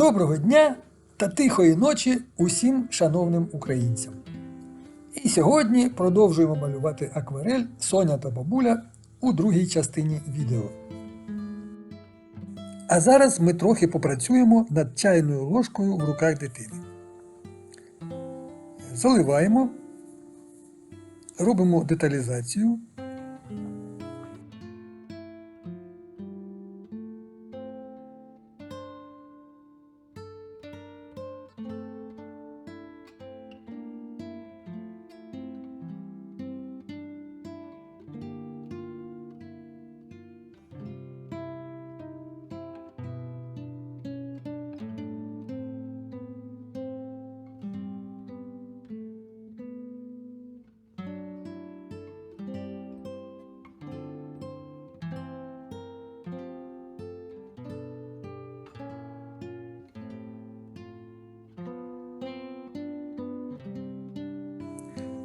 Доброго дня та тихої ночі усім шановним українцям. І сьогодні продовжуємо малювати акварель Соня та бабуля у другій частині відео. А зараз ми трохи попрацюємо над чайною ложкою в руках дитини. Заливаємо, робимо деталізацію.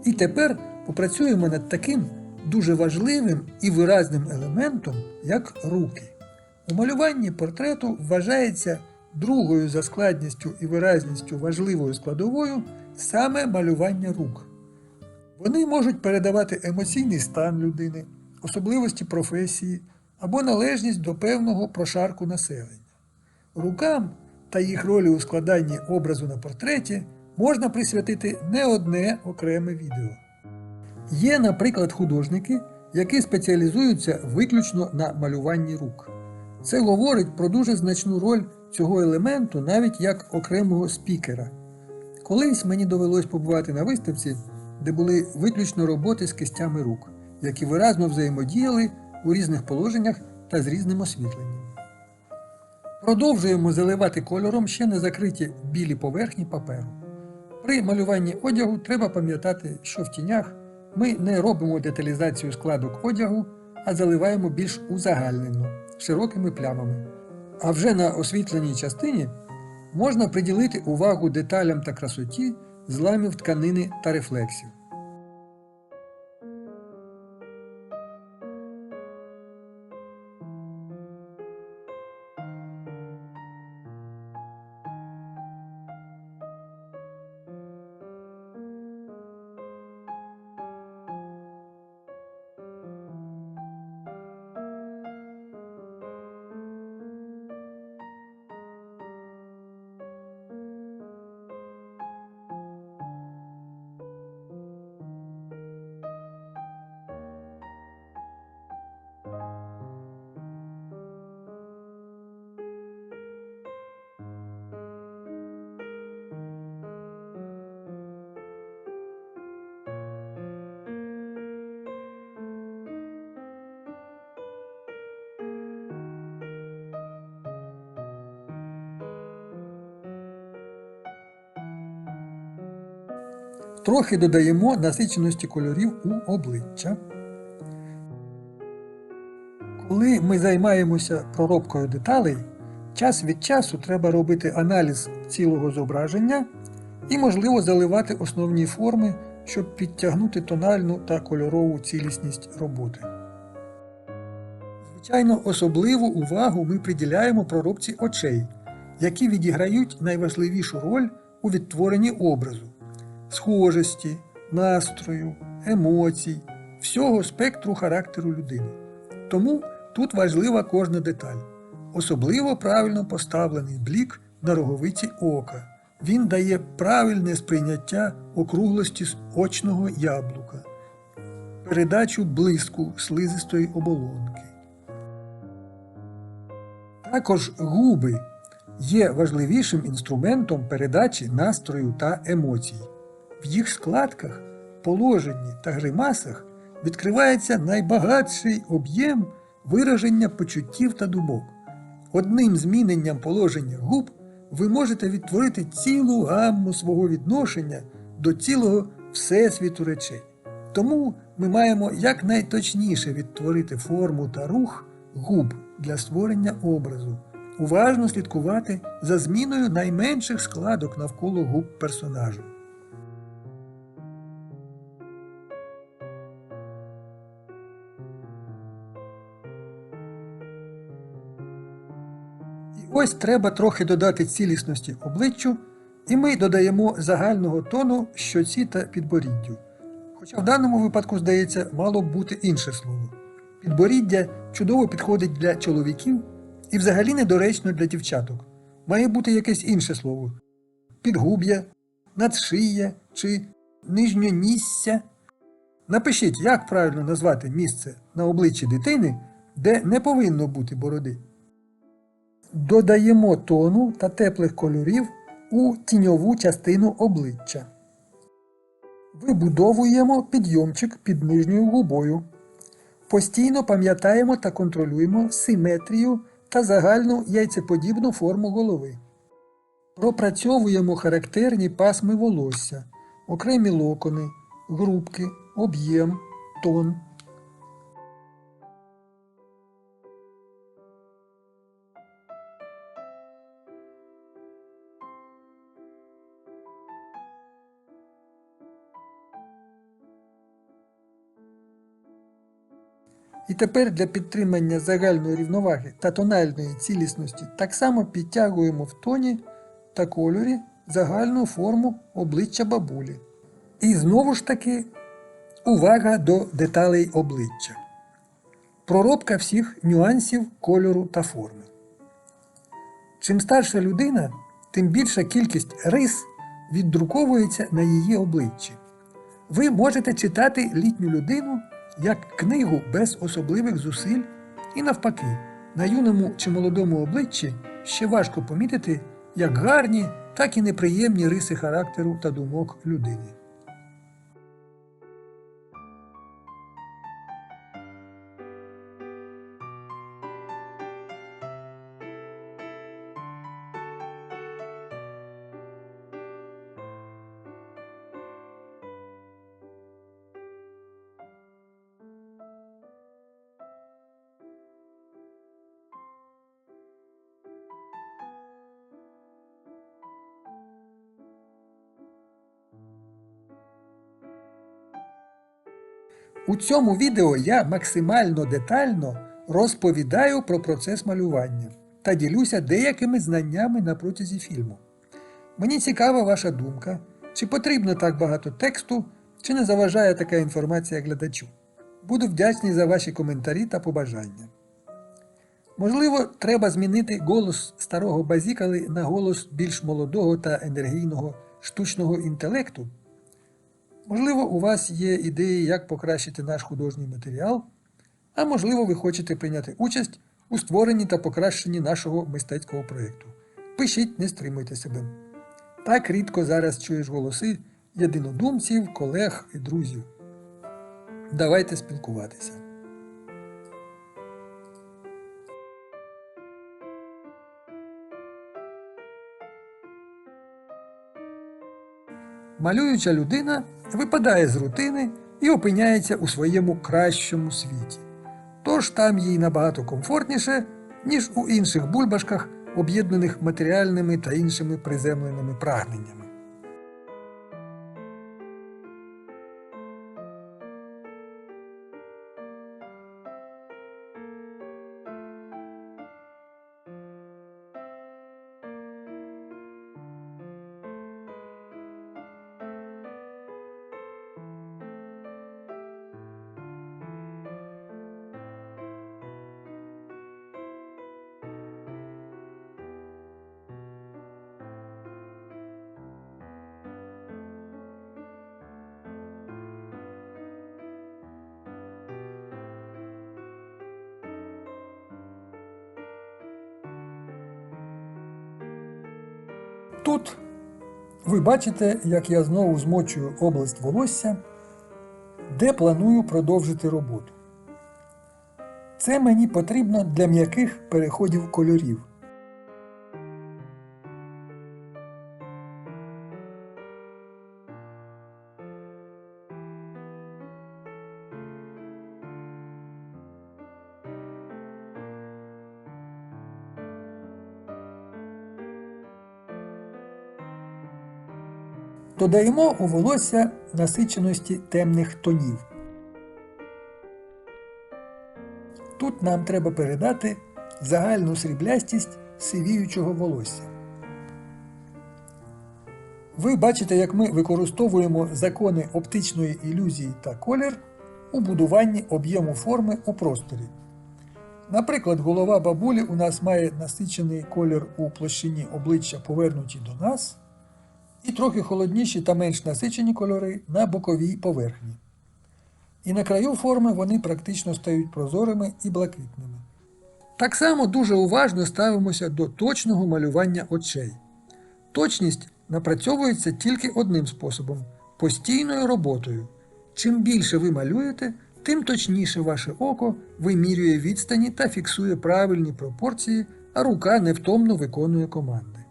І тепер попрацюємо над таким дуже важливим і виразним елементом, як руки. У малюванні портрету вважається другою за складністю і виразністю важливою складовою саме малювання рук. Вони можуть передавати емоційний стан людини, особливості професії або належність до певного прошарку населення. Рукам та їх ролі у складанні образу на портреті можна присвятити не одне окреме відео. Є, наприклад, художники, які спеціалізуються виключно на малюванні рук. Це говорить про дуже значну роль цього елементу навіть як окремого спікера. Колись мені довелось побувати на виставці, де були виключно роботи з кистями рук, які виразно взаємодіяли у різних положеннях та з різним освітленням. Продовжуємо заливати кольором ще не закриті білі поверхні паперу. При малюванні одягу треба пам'ятати, що в тінях ми не робимо деталізацію складок одягу, а заливаємо більш узагальнено, широкими плямами. А вже на освітленій частині можна приділити увагу деталям та красоті зламів тканини та рефлексів. Трохи додаємо насиченості кольорів у обличчя. Коли ми займаємося проробкою деталей, час від часу треба робити аналіз цілого зображення і, можливо, заливати основні форми, щоб підтягнути тональну та кольорову цілісність роботи. Звичайно, особливу увагу ми приділяємо проробці очей, які відіграють найважливішу роль у відтворенні образу схожості, настрою, емоцій, всього спектру характеру людини. Тому тут важлива кожна деталь. Особливо правильно поставлений блік на роговиці ока. Він дає правильне сприйняття округлості з очного яблука, передачу блиску слизистої оболонки. Також губи є важливішим інструментом передачі настрою та емоцій. В їх складках, положенні та гримасах відкривається найбагатший об'єм вираження почуттів та думок. Одним зміненням положення губ ви можете відтворити цілу гамму свого відношення до цілого всесвіту речей. Тому ми маємо якнайточніше відтворити форму та рух губ для створення образу, уважно слідкувати за зміною найменших складок навколо губ персонажу. Ось треба трохи додати цілісності обличчю, і ми додаємо загального тону щоці та підборіддю. Хоча в даному випадку, здається, мало б бути інше слово. Підборіддя чудово підходить для чоловіків і взагалі недоречно для дівчаток. Має бути якесь інше слово: підгуб'я, надшия чи нижньонісся. Напишіть, як правильно назвати місце на обличчі дитини, де не повинно бути бороди. Додаємо тону та теплих кольорів у тіньову частину обличчя. Вибудовуємо підйомчик під нижньою губою. Постійно пам'ятаємо та контролюємо симетрію та загальну яйцеподібну форму голови. Пропрацьовуємо характерні пасми волосся, окремі локони, грубки, об'єм, тон. І тепер для підтримання загальної рівноваги та тональної цілісності так само підтягуємо в тоні та кольорі загальну форму обличчя бабулі. І знову ж таки увага до деталей обличчя. Проробка всіх нюансів кольору та форми. Чим старша людина, тим більша кількість рис віддруковується на її обличчі. Ви можете читати літню людину як книгу без особливих зусиль, і навпаки, на юному чи молодому обличчі ще важко помітити як гарні, так і неприємні риси характеру та думок людини. У цьому відео я максимально детально розповідаю про процес малювання та ділюся деякими знаннями на протязі фільму. Мені цікава ваша думка, чи потрібно так багато тексту, чи не заважає така інформація глядачу. Буду вдячний за ваші коментарі та побажання. Можливо, треба змінити голос старого базікали на голос більш молодого та енергійного штучного інтелекту. Можливо, у вас є ідеї, як покращити наш художній матеріал, а можливо, ви хочете прийняти участь у створенні та покращенні нашого мистецького проєкту. Пишіть, не стримуйте себе. Так рідко зараз чуєш голоси єдинодумців, колег і друзів. Давайте спілкуватися. Малююча людина випадає з рутини і опиняється у своєму кращому світі. Тож там їй набагато комфортніше, ніж у інших бульбашках, об'єднаних матеріальними та іншими приземленими прагненнями. Тут ви бачите, як я знову змочую область волосся, де планую продовжити роботу. Це мені потрібно для м'яких переходів кольорів. Додаємо у волосся насиченості темних тонів. Тут нам треба передати загальну сріблястість сивіючого волосся. Ви бачите, як ми використовуємо закони оптичної ілюзії та колір у будуванні об'єму форми у просторі. Наприклад, голова бабулі у нас має насичений колір у площині обличчя повернуті до нас, і трохи холодніші та менш насичені кольори на боковій поверхні. І на краю форми вони практично стають прозорими і блакитними. Так само дуже уважно ставимося до точного малювання очей. Точність напрацьовується тільки одним способом постійною роботою. Чим більше ви малюєте, тим точніше ваше око вимірює відстані та фіксує правильні пропорції, а рука невтомно виконує команди.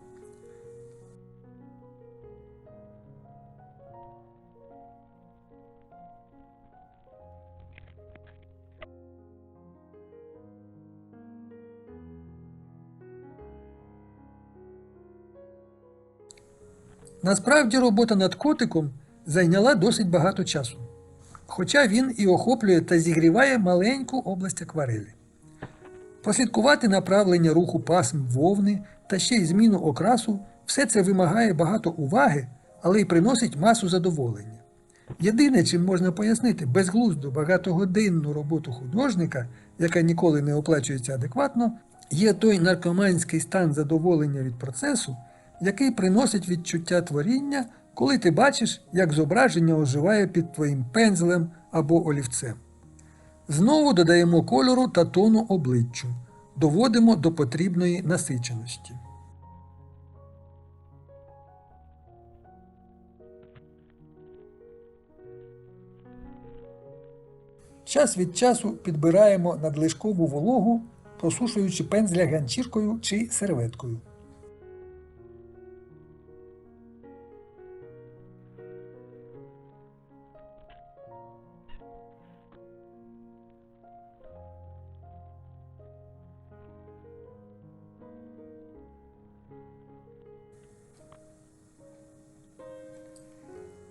Насправді робота над котиком зайняла досить багато часу. Хоча він і охоплює та зігріває маленьку область акварелі. Прослідкувати направлення руху пасм вовни та ще й зміну окрасу все це вимагає багато уваги, але й приносить масу задоволення. Єдине, чим можна пояснити безглузду багатогодинну роботу художника, яка ніколи не оплачується адекватно, є той наркоманський стан задоволення від процесу, який приносить відчуття творіння, коли ти бачиш, як зображення оживає під твоїм пензлем або олівцем. Знову додаємо кольору та тону обличчю, доводимо до потрібної насиченості. Час від часу підбираємо надлишкову вологу, просушуючи пензля ганчіркою чи серветкою.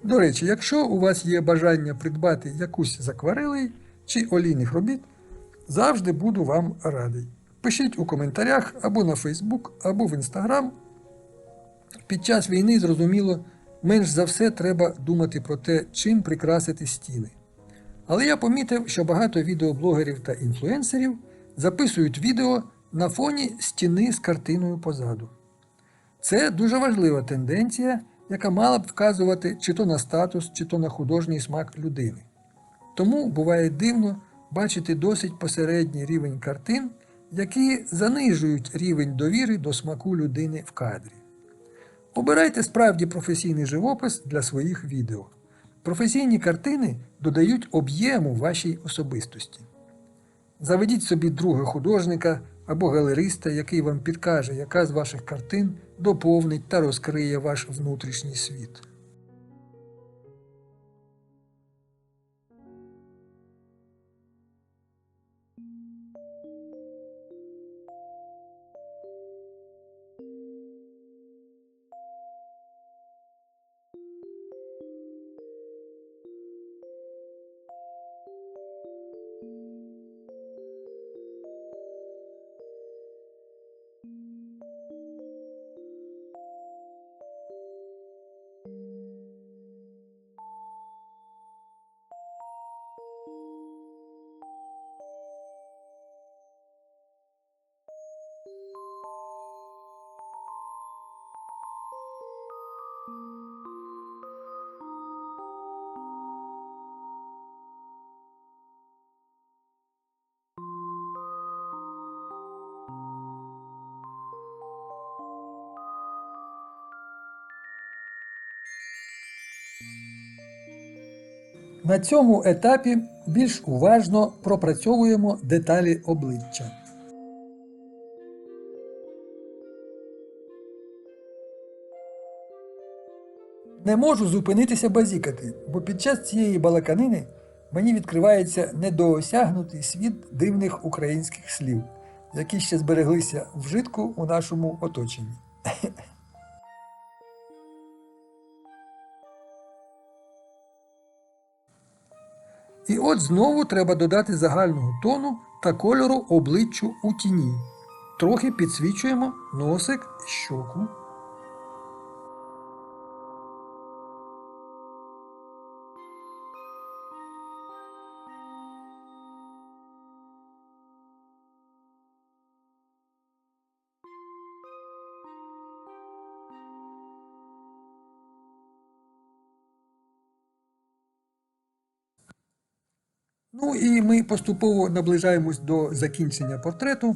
До речі, якщо у вас є бажання придбати якусь з акварелей чи олійних робіт, завжди буду вам радий. Пишіть у коментарях або на Facebook, або в Instagram. Під час війни, зрозуміло, менш за все треба думати про те, чим прикрасити стіни. Але я помітив, що багато відеоблогерів та інфлюенсерів записують відео на фоні стіни з картиною позаду. Це дуже важлива тенденція, яка мала б вказувати чи то на статус, чи то на художній смак людини. Тому буває дивно бачити досить посередній рівень картин, які занижують рівень довіри до смаку людини в кадрі. Обирайте справді професійний живопис для своїх відео. Професійні картини додають об'єму вашій особистості. Заведіть собі друга художника або галериста, який вам підкаже, яка з ваших картин доповнить та розкриє ваш внутрішній світ. На цьому етапі більш уважно пропрацьовуємо деталі обличчя. Не можу зупинитися базікати, бо під час цієї балаканини мені відкривається недоосягнутий світ дивних українських слів, які ще збереглися в житку у нашому оточенні. І от знову треба додати загального тону та кольору обличчю у тіні. трохи підсвічуємо носик щоку. Ну і ми поступово наближаємось до закінчення портрету.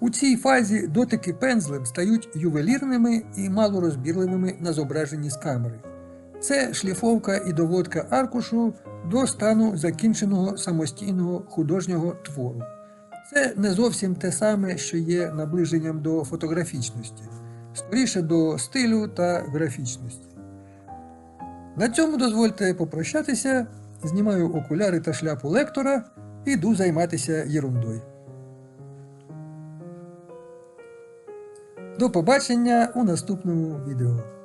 У цій фазі дотики пензлем стають ювелірними і малорозбірливими на зображенні з камери. Це шліфовка і доводка аркушу до стану закінченого самостійного художнього твору. Це не зовсім те саме, що є наближенням до фотографічності, скоріше до стилю та графічності. На цьому дозвольте попрощатися. Знімаю окуляри та шляпу лектора і йду займатися єрундою. До побачення у наступному відео.